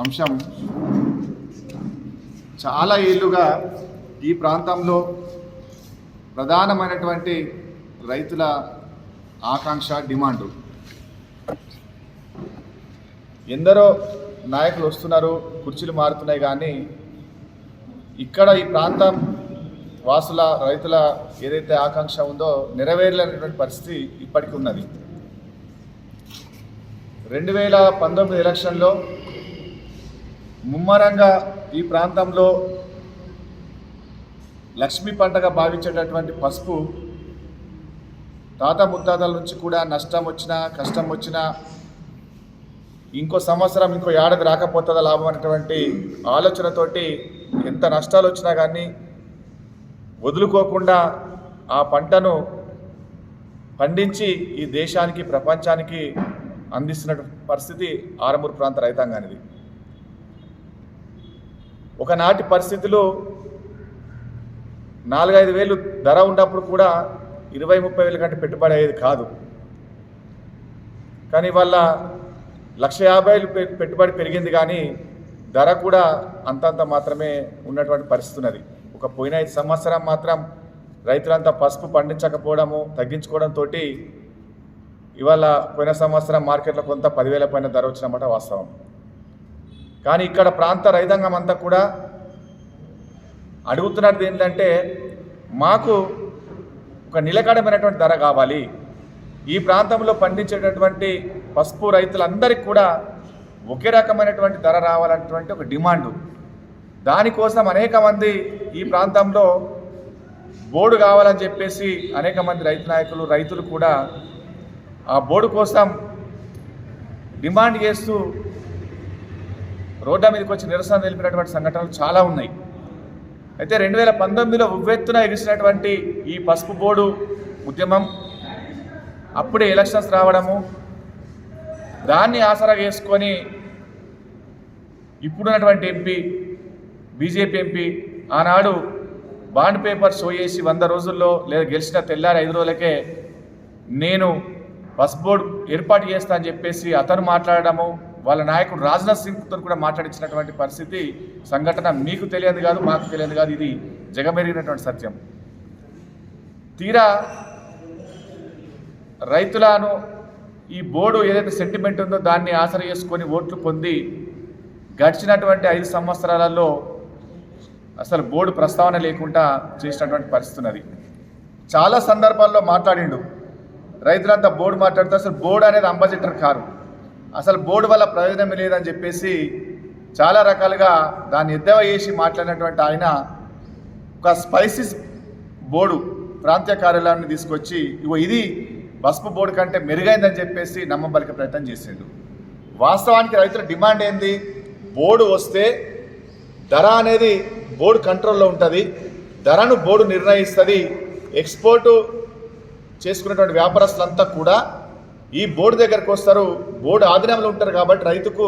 అంశం. చాలా ఏళ్ళుగా ఈ ప్రాంతంలో ప్రధానమైనటువంటి రైతుల ఆకాంక్ష డిమాండు. ఎందరో నాయకులు వస్తున్నారు కుర్చీలు మారుతున్నాయి కానీ ఇక్కడ ఈ ప్రాంతం వాసుల రైతుల ఏదైతే ఆకాంక్ష ఉందో నెరవేరలేనటువంటి పరిస్థితి ఇప్పటికీ ఉన్నది. రెండు వేల పంతొమ్మిది ఎలక్షన్లో ముమ్మరంగా ఈ ప్రాంతంలో లక్ష్మీ పంటగా భావించేటటువంటి పసుపు తాత ముత్తాతల నుంచి కూడా నష్టం వచ్చినా కష్టం వచ్చినా ఇంకో సంవత్సరం ఇంకో ఏడాది రాకపోతుందా లాభం అనేటువంటి ఆలోచనతోటి ఎంత నష్టాలు వచ్చినా కానీ వదులుకోకుండా ఆ పంటను పండించి ఈ దేశానికి ప్రపంచానికి అందిస్తున్న పరిస్థితి ఆరమూరు ప్రాంత రైతాంగానిది. ఒకనాటి పరిస్థితిలో నాలుగైదు వేలు ధర ఉన్నప్పుడు కూడా ఇరవై ముప్పై వేల కంటే పెట్టుబడి అయ్యేది కాదు. కానీ వాళ్ళ లక్ష యాభైలు పెట్టుబడి పెరిగింది కానీ ధర కూడా అంతంత మాత్రమే ఉన్నటువంటి పరిస్థితి ఉన్నది. ఒక పోయిన ఐదు సంవత్సరం మాత్రం రైతులంతా పసుపు పండించకపోవడము తగ్గించుకోవడంతో ఇవాళ పోయిన సంవత్సరం మార్కెట్లో కొంత పదివేల పైన ధర వచ్చినమాట వాస్తవం. కానీ ఇక్కడ ప్రాంత రైతాంగం అంతా కూడా అడుగుతున్నది ఏంటంటే మాకు ఒక నిలకడమైనటువంటి ధర కావాలి. ఈ ప్రాంతంలో పండించేటటువంటి పసుపు రైతులందరికీ కూడా ఒకే రకమైనటువంటి ధర రావాలన్నటువంటి ఒక డిమాండు. దానికోసం అనేక మంది ఈ ప్రాంతంలో బోర్డు కావాలని చెప్పేసి అనేక మంది రైతు నాయకులు రైతులు కూడా ఆ బోర్డు కోసం డిమాండ్ చేస్తూ రోడ్ల మీదకి వచ్చి నిరసన తెలిపినటువంటి సంఘటనలు చాలా ఉన్నాయి. అయితే రెండు వేల పంతొమ్మిదిలో ఉవ్వెత్తున ఎగిసినటువంటి ఈ పసుపు బోర్డు ఉద్యమం అప్పుడే ఎలక్షన్స్ రావడము దాన్ని ఆసరా చేసుకొని ఇప్పుడున్నటువంటి ఎంపీ బీజేపీ ఎంపీ ఆనాడు బాండ్ పేపర్ షో చేసి వంద రోజుల్లో లేదా గెలిచిన తెల్లారి ఐదు రోజులకే నేను బస్ బోర్డు ఏర్పాటు చేస్తా అని చెప్పేసి అతను మాట్లాడడము వాళ్ళ నాయకుడు రాజ్నాథ్ సింగ్తో కూడా మాట్లాడించినటువంటి పరిస్థితి సంఘటన మీకు తెలియదు కాదు మాకు తెలియదు కాదు ఇది జగమెరిగినటువంటి సత్యం. తీరా రైతులను ఈ బోర్డు ఏదైతే సెంటిమెంట్ ఉందో దాన్ని ఆసర చేసుకొని ఓట్లు పొంది గడిచినటువంటి ఐదు సంవత్సరాలలో అసలు బోర్డు ప్రస్తావన లేకుండా చేసినటువంటి పరిస్థితి ఉన్నది. చాలా సందర్భాల్లో మాట్లాడిండు. రైతులంతా బోర్డు మాట్లాడుతూ అసలు బోర్డు అనేది అంబాసిడర్ కారు. అసలు బోర్డు వల్ల ప్రయోజనం లేదని చెప్పేసి చాలా రకాలుగా దాన్ని ఎద్దవ చేసి మాట్లాడినటువంటి ఆయన ఒక స్పైసిస్ బోర్డు ప్రాంతీయ కార్యాలయాన్ని తీసుకొచ్చి ఇగో ఇది పసుపు బోర్డు కంటే మెరుగైందని చెప్పేసి నమ్మబలికే ప్రయత్నం చేసిండు. వాస్తవానికి రైతుల డిమాండ్ ఏంది? బోర్డు వస్తే ధర అనేది బోర్డు కంట్రోల్లో ఉంటుంది ధరను బోర్డు నిర్ణయిస్తుంది ఎక్స్పోర్టు చేసుకున్నటువంటి వ్యాపారస్తులంతా కూడా ఈ బోర్డు దగ్గరకు వస్తారు. బోర్డు ఆధీనంలో ఉంటారు కాబట్టి రైతుకు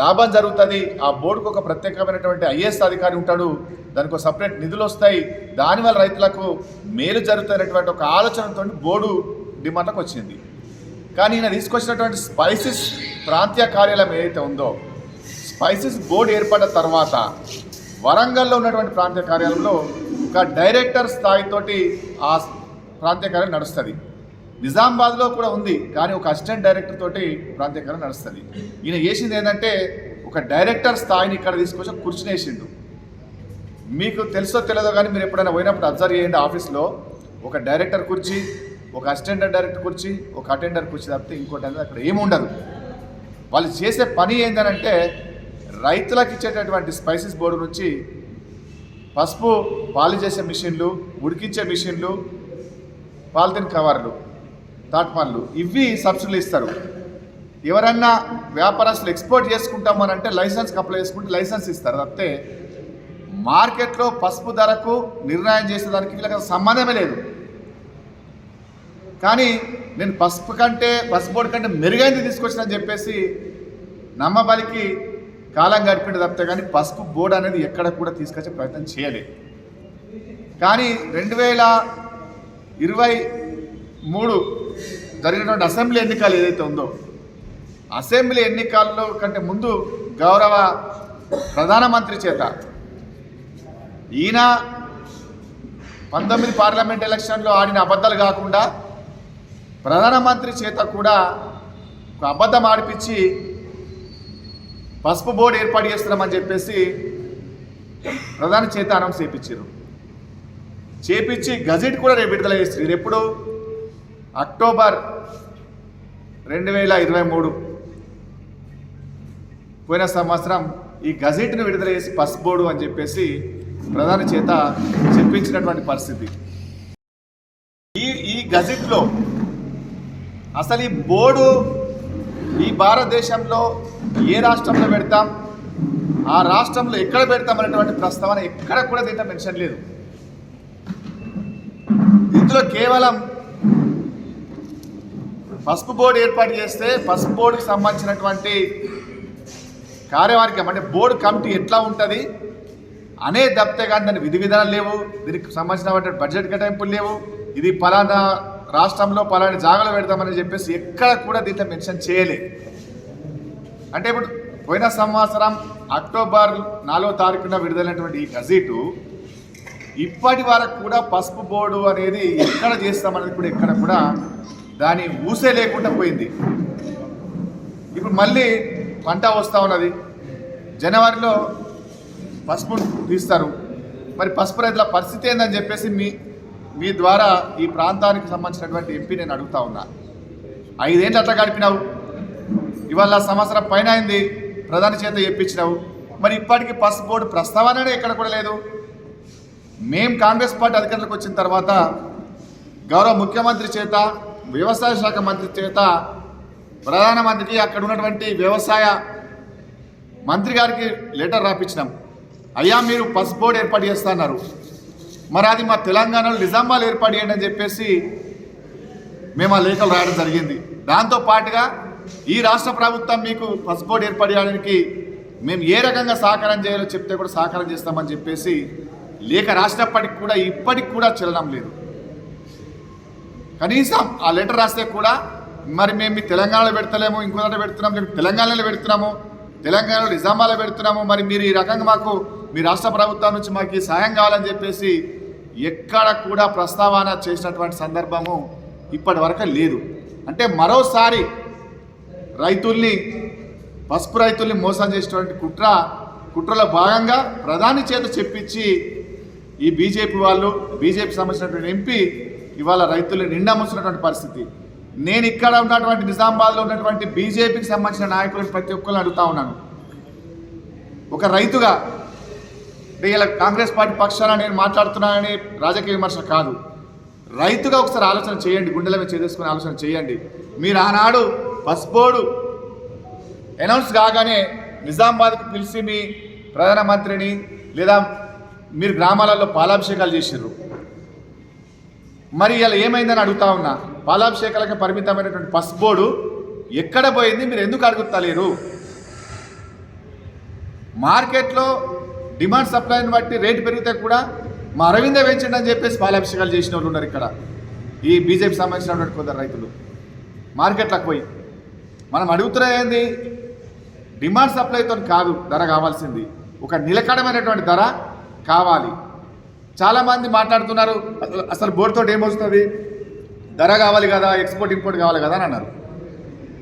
లాభం జరుగుతుంది. ఆ బోర్డుకు ఒక ప్రత్యేకమైనటువంటి ఐఏఎస్ అధికారి ఉంటాడు. దానికి ఒక సపరేట్ నిధులు వస్తాయి. దానివల్ల రైతులకు మేలు జరుగుతున్నటువంటి ఒక ఆలోచనతో బోర్డు డిమాండ్లకు వచ్చింది. కానీ ఈయన తీసుకొచ్చినటువంటి స్పైసిస్ ప్రాంతీయ కార్యాలయం ఏదైతే ఉందో స్పైసెస్ బోర్డు ఏర్పడ్డ తర్వాత వరంగల్లో ఉన్నటువంటి ప్రాంతీయ కార్యాలయంలో ఒక డైరెక్టర్ స్థాయితోటి ఆ ప్రాంతీయ కార్యాలయం నడుస్తుంది. నిజామాబాద్లో కూడా ఉంది కానీ ఒక అసిస్టెంట్ డైరెక్టర్ తోటి ప్రాంతీయ కార్యాలయం నడుస్తుంది. ఈయన చేసింది ఏంటంటే ఒక డైరెక్టర్ స్థాయిని ఇక్కడ తీసుకొచ్చి కుర్చీని వేసిండు. మీకు తెలుసో తెలియదో కానీ మీరు ఎప్పుడైనా పోయినప్పుడు అబ్జర్వ్ చేయండి ఆఫీస్లో. ఒక డైరెక్టర్ కుర్చీ ఒక అసిస్టెంట్ డైరెక్టర్ కుర్చీ ఒక అటెండర్ కుర్చీ తప్పితే ఇంకోటి అనేది అక్కడ ఏముండదు వాళ్ళు చేసే పని ఏంటంటే రైతులకు ఇచ్చేటటువంటి స్పైసెస్ బోర్డు నుంచి పసుపు పాలు చేసే మిషన్లు ఉడికించే మిషన్లు పాలిథిన్ కవర్లు తాట్పాన్లు ఇవి సబ్సిడీలు ఇస్తారు. ఎవరన్నా వ్యాపారస్తులు ఎక్స్పోర్ట్ చేసుకుంటామని అంటే లైసెన్స్కి అప్లై చేసుకుంటే లైసెన్స్ ఇస్తారు. తప్పితే మార్కెట్లో పసుపు ధరకు నిర్ణయం చేసేదానికి వీళ్ళకి సంబంధమే లేదు. కానీ నేను పసుపు కంటే పసుపు బోర్డు కంటే మెరుగైంది తీసుకొచ్చినని చెప్పేసి నమ్మబలికి కాలం గడిపిండి తప్పితే కానీ పసుపు బోర్డు అనేది ఎక్కడ కూడా తీసుకొచ్చే ప్రయత్నం చేయలేదు. కానీ రెండు వేల ఇరవై మూడు జరిగినటువంటి అసెంబ్లీ ఎన్నికలు ఏదైతే ఉందో అసెంబ్లీ ఎన్నికల్లో కంటే ముందు గౌరవ ప్రధానమంత్రి చేత ఈయన పంతొమ్మిది పార్లమెంట్ ఎలక్షన్లో ఆడిన అబద్ధాలు కాకుండా ప్రధానమంత్రి చేత కూడా ఒక అబద్ధం ఆడిపించి పసుపు బోర్డు ఏర్పాటు చేస్తున్నామని చెప్పేసి ప్రధాని చేత అనౌన్స్ చేయించారు. చేపించి గజెట్ కూడా రేపు విడుదల చేస్తుంది. ఇది ఎప్పుడు? అక్టోబర్ రెండు వేల ఇరవై మూడు. పోయిన సంవత్సరం ఈ గజెట్ను విడుదల చేసి పసుపు బోర్డు అని చెప్పేసి ప్రధాని చేత చెప్పించినటువంటి పరిస్థితి. ఈ ఈ గజెట్లో అసలు ఈ బోర్డు ఈ భారతదేశంలో ఏ రాష్ట్రంలో పెడతాం? ఆ రాష్ట్రంలో ఎక్కడ పెడతాం అనేటువంటి ప్రస్తావన ఎక్కడ కూడా దీంట్లో మెన్షన్ లేదు. ఇందులో కేవలం పసుపు బోర్డు ఏర్పాటు చేస్తే పసుపు బోర్డుకి సంబంధించినటువంటి కార్యవర్గం అంటే బోర్డు కమిటీ ఎట్లా ఉంటుంది? అనే తప్పితే కానీ దాని విధి విధానాలు లేవు. దీనికి సంబంధించినటువంటి బడ్జెట్ కేటాయింపులు లేవు. ఇది పలానా రాష్ట్రంలో పలానా జాగాలు పెడతామని చెప్పేసి ఎక్కడ కూడా దీంట్లో మెన్షన్ చేయలే. అంటే ఇప్పుడు పోయిన సంవత్సరం అక్టోబర్ నాలుగో తారీఖున విడుదలైనటువంటి ఈ గజెటు ఇప్పటి వరకు కూడా పసుపు బోర్డు అనేది ఎక్కడ చేస్తామనేది కూడా ఎక్కడ కూడా దాని ఊసే లేకుండా పోయింది. ఇప్పుడు మళ్ళీ పంట వస్తూ ఉన్నది. జనవరిలో పసుపు తీస్తారు. మరి పసుపు రైతుల పరిస్థితి ఏందని చెప్పేసి మీ మీ ద్వారా ఈ ప్రాంతానికి సంబంధించినటువంటి ఎంపీ నేను అడుగుతా ఉన్నా. ఐదేళ్ళు అట్లా గడిపినావు. ఇవాళ సంవత్సరం పైన అయింది. ప్రధాని చేత చెప్పించినావు. మరి ఇప్పటికీ పసుపు బోర్డు ప్రస్తావననే ఎక్కడ కూడా లేదు. మేం కాంగ్రెస్ పార్టీ అధికారులకు వచ్చిన తర్వాత గౌరవ ముఖ్యమంత్రి చేత వ్యవసాయ శాఖ మంత్రి చేత ప్రధానమంత్రికి అక్కడ ఉన్నటువంటి వ్యవసాయ మంత్రి గారికి లెటర్ రాపించినాం. అయ్యా మీరు పస్ బోర్డు ఏర్పాటు చేస్తున్నారు. మరి అది మా తెలంగాణలో నిజామాలు ఏర్పాటు చేయండి అని చెప్పేసి మేము ఆ లేఖలు రాయడం జరిగింది. దాంతో పాటుగా ఈ రాష్ట్ర ప్రభుత్వం మీకు పసుపు బోర్డు ఏర్పాటు చేయడానికి మేము ఏ రకంగా సహకారం చేయాలో చెప్తే కూడా సహకారం చేస్తామని చెప్పేసి లేఖ రాసినప్పటికి కూడా ఇప్పటికి కూడా చలనం లేదు. కనీసం ఆ లెటర్ రాస్తే కూడా మరి మేము తెలంగాణలో పెడతలేము ఇంకో పెడుతున్నాము పెడుతున్నాం తెలంగాణలో పెడుతున్నాము తెలంగాణలో నిజామాబాద్లో పెడుతున్నాము మరి మీరు ఈ రకంగా మాకు మీ రాష్ట్ర ప్రభుత్వం నుంచి మాకు సాయం కావాలని చెప్పేసి ఎక్కడ కూడా ప్రస్తావన చేసినటువంటి సందర్భము ఇప్పటి వరకు లేదు. అంటే మరోసారి రైతుల్ని పసుపు రైతుల్ని మోసం చేసినటువంటి కుట్ర కుట్రలో భాగంగా ప్రధాని చేత చెప్పించి ఈ బీజేపీ వాళ్ళు బీజేపీ సంబంధించినటువంటి ఎంపీ ఇవాళ రైతులు నిండా ముస్తున్నటువంటి పరిస్థితి. నేను ఇక్కడ ఉన్నటువంటి నిజామాబాద్లో ఉన్నటువంటి బీజేపీకి సంబంధించిన నాయకులను ప్రతి ఒక్కరిని అడుగుతా ఉన్నాను. ఒక రైతుగా ఇలా కాంగ్రెస్ పార్టీ పక్షాన నేను మాట్లాడుతున్నానని రాజకీయ విమర్శ కాదు. రైతుగా ఒకసారి ఆలోచన చేయండి గుండెల మీద చేసేసుకుని ఆలోచన చేయండి. మీరు ఆనాడు పసుపోడు అనౌన్స్ కాగానే నిజామాబాద్కు పిలిచి మీ ప్రధానమంత్రిని లేదా మీరు గ్రామాలలో పాలాభిషేకాలు చేసిర్రు. మరి ఇలా ఏమైందని అడుగుతా ఉన్నా పాలాభిషేకాలకు పరిమితమైనటువంటి పసుబోర్డు ఎక్కడ పోయింది మీరు ఎందుకు అడుగుతలేరు? మార్కెట్లో డిమాండ్ సప్లైని బట్టి రేటు పెరిగితే కూడా మా అరవింద పెంచండి అని చెప్పేసి పాలాభిషేకాలు చేసిన వాళ్ళు ఉన్నారు ఇక్కడ. ఈ బీజేపీ సంబంధించినటువంటి కొందరు రైతులు. మార్కెట్లకు పోయి మనం అడుగుతున్నది ఏంది? డిమాండ్ సప్లైతో కాదు ధర కావాల్సింది. ఒక నిలకడమైనటువంటి ధర కావాలి. చాలామంది మాట్లాడుతున్నారు అసలు- బోర్డుతో ఏమొస్తుంది ధర కావాలి కదా ఎక్స్పోర్ట్ ఇంపోర్ట్ కావాలి కదా అని అన్నారు.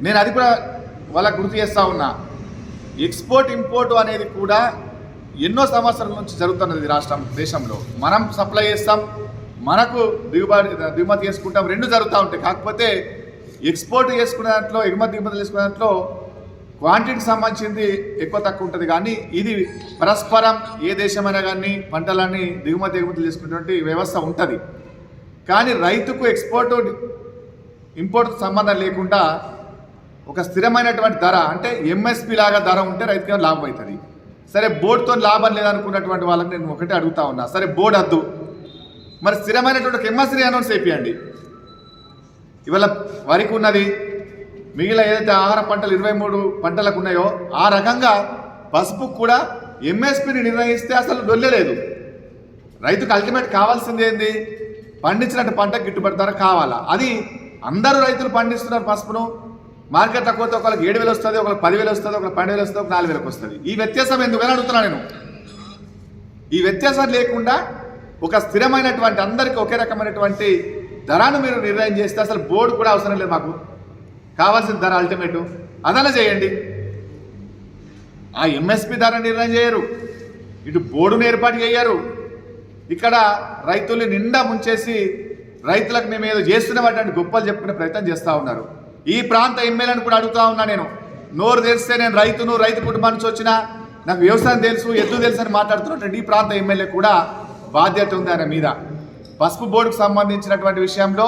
నేను అది కూడా వాళ్ళకు గుర్తు చేస్తూ ఉన్నా. ఎక్స్పోర్ట్ ఇంపోర్ట్ అనేది కూడా ఎన్నో సంవత్సరాల నుంచి జరుగుతున్నది రాష్ట్రం దేశంలో. మనం సప్లై చేస్తాం మనకు దిగుబడి దిగుమతి చేసుకుంటాం రెండు జరుగుతూ ఉంటాయి. కాకపోతే ఎక్స్పోర్ట్ చేసుకునే దాంట్లో ఎగుమతి దిగుమతి చేసుకునే దాంట్లో క్వాంటిటీకి సంబంధించింది ఎక్కువ తక్కువ ఉంటుంది కానీ ఇది పరస్పరం ఏ దేశమైనా కానీ పంటలన్నీ దిగుమతి ఎగుమతి చేసుకునేటువంటి వ్యవస్థ ఉంటుంది. కానీ రైతుకు ఎక్స్పోర్ట్ ఇంపోర్ట్ సంబంధం లేకుండా ఒక స్థిరమైనటువంటి ధర అంటే ఎంఎస్పి లాగా ధర ఉంటే రైతుకి లాభం అవుతుంది సరే బోర్డుతో లాభం లేదనుకున్నటువంటి వాళ్ళని నేను ఒకటే అడుగుతా ఉన్నా. సరే బోర్డు వద్దు మరి స్థిరమైనటువంటి ఎంఎస్పి ఎంఎస్సీ అనౌన్స్ అయిపోయండి ఇవాళ వరికి ఉన్నది మిగిలిన ఏదైతే ఆహార పంటలు ఇరవై మూడు పంటలకు ఉన్నాయో ఆ రకంగా పసుపు కూడా ఎంఎస్పిని నిర్ణయిస్తే అసలు డొల్లలేదు రైతుకు అల్టిమేట్ కావాల్సింది ఏంది? పండించినట్టు పంట గిట్టుబాటు ధర కావాలా? అది అందరూ రైతులు పండిస్తున్నారు పసుపును. మార్కెట్ తక్కువ వస్తే ఒకరికి ఏడు వేలు వస్తుంది ఒకరికి పదివేలు వస్తుంది ఒకరికి పన్నెండు వేలు వస్తుంది ఒక నాలుగు వేలకు వస్తుంది. ఈ వ్యత్యాసం ఎందుకని అడుగుతున్నాను నేను. ఈ వ్యత్యాసం లేకుండా ఒక స్థిరమైనటువంటి అందరికీ ఒకే రకమైనటువంటి ధరను మీరు నిర్ణయం చేస్తే అసలు బోర్డు కూడా అవసరం లేదు మాకు. కావాల్సిన ధర అల్టిమేట్ అదన చేయండి. ఆ ఎంఎస్పి ధర నిర్ణయం చేయరు. ఇటు బోర్డును ఏర్పాటు చేయరు. ఇక్కడ రైతుల్ని నిండా ముంచేసి రైతులకు మేము ఏదో చేస్తున్నామటువంటి గొప్పలు చెప్పుకునే ప్రయత్నం చేస్తూ ఉన్నారు. ఈ ప్రాంత ఎమ్మెల్యేని కూడా అడుగుతా ఉన్నా నేను. నోరు తెరిస్తే నేను రైతును రైతు కుటుంబం నుంచి వచ్చిన నాకు వ్యవసాయం తెలుసు ఎద్దు తెలుసు అని మాట్లాడుతున్నటువంటి ఈ ప్రాంత ఎమ్మెల్యే కూడా బాధ్యత ఉంది ఆయన మీద. పసుపు బోర్డుకు సంబంధించినటువంటి విషయంలో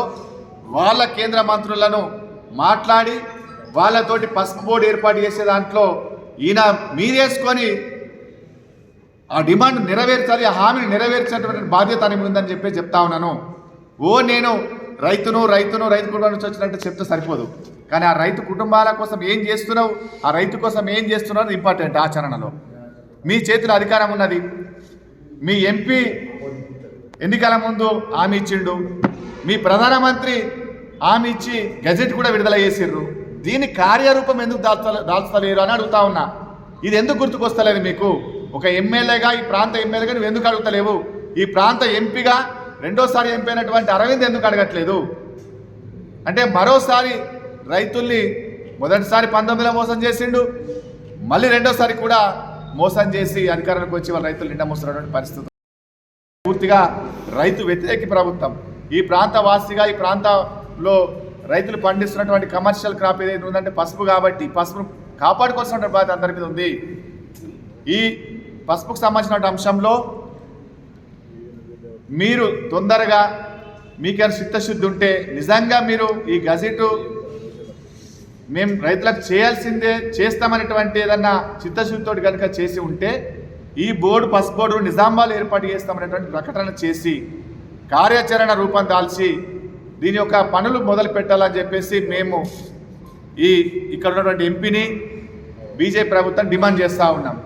వాళ్ళ కేంద్ర మంత్రులను మాట్లాడి వాళ్ళతోటి పసుపు బోర్డు ఏర్పాటు చేసే దాంట్లో ఈయన మీరేసుకొని ఆ డిమాండ్ నెరవేర్చాలి ఆ హామీని నెరవేర్చేటువంటి బాధ్యత అని ఉందని చెప్పి చెప్తా ఉన్నాను. ఓ నేను రైతును రైతును రైతు కుటుంబం నుంచి వచ్చినట్టు చెప్తే సరిపోదు. కానీ ఆ రైతు కుటుంబాల కోసం ఏం చేస్తున్నావు ఆ రైతు కోసం ఏం చేస్తున్నావు ఇంపార్టెంట్ ఆచరణలో. మీ చేతిలో అధికారం ఉన్నది. మీ ఎంపీ ఎన్నికల ముందు హామీ ఇచ్చిండు. మీ ప్రధానమంత్రి హామీ ఇచ్చి గజెట్ కూడా విడుదల చేసిర్రు. దీని కార్యరూపం ఎందుకు దాల్చలే దాల్చలేరు అని అడుగుతా ఉన్నా. ఇది ఎందుకు గుర్తుకొస్తలేదు మీకు? ఒక ఎమ్మెల్యేగా ఈ ప్రాంత ఎమ్మెల్యేగా నువ్వు ఎందుకు అడుగుతలేవు? ఈ ప్రాంత ఎంపీగా రెండోసారి ఎంపీ అయినటువంటి అరవింద్ ఎందుకు అడగట్లేదు? అంటే మరోసారి రైతుల్ని మొదటిసారి పంతొమ్మిదిలో మోసం చేసిండు మళ్ళీ రెండోసారి కూడా మోసం చేసి అధికారానికి వచ్చి వాళ్ళ రైతులు నిండా మోస్తున్నటువంటి పరిస్థితి. పూర్తిగా రైతు వ్యతిరేక ప్రభుత్వం. ఈ ప్రాంత వాసిగా ఈ ప్రాంత లో రైతులు పండిస్తున్నటువంటి కమర్షియల్ క్రాప్ ఏదైతే ఉందంటే పసుపు కాబట్టి పసుపును కాపాడుకోవాల్సిన బాధ్యత అందరి మీద ఉంది. ఈ పసుపుకు సంబంధించిన అంశంలో మీరు తొందరగా మీకేమైనా చిత్తశుద్ధి ఉంటే నిజంగా మీరు ఈ గజిటు మేము రైతులకు చేయాల్సిందే చేస్తామనేటువంటి ఏదన్నా చిత్తశుద్ధితో కనుక చేసి ఉంటే ఈ బోర్డు పసుపు బోర్డు నిజామాబాద్ ఏర్పాటు చేస్తామనేటువంటి ప్రకటన చేసి కార్యాచరణ రూపం దాల్చి దీని యొక్క పనులు మొదలు పెట్టాలని చెప్పేసి మేము ఈ ఇక్కడ ఉన్నటువంటి ఎంపీని బీజేపీ ప్రభుత్వం డిమాండ్ చేస్తూ ఉన్నాం.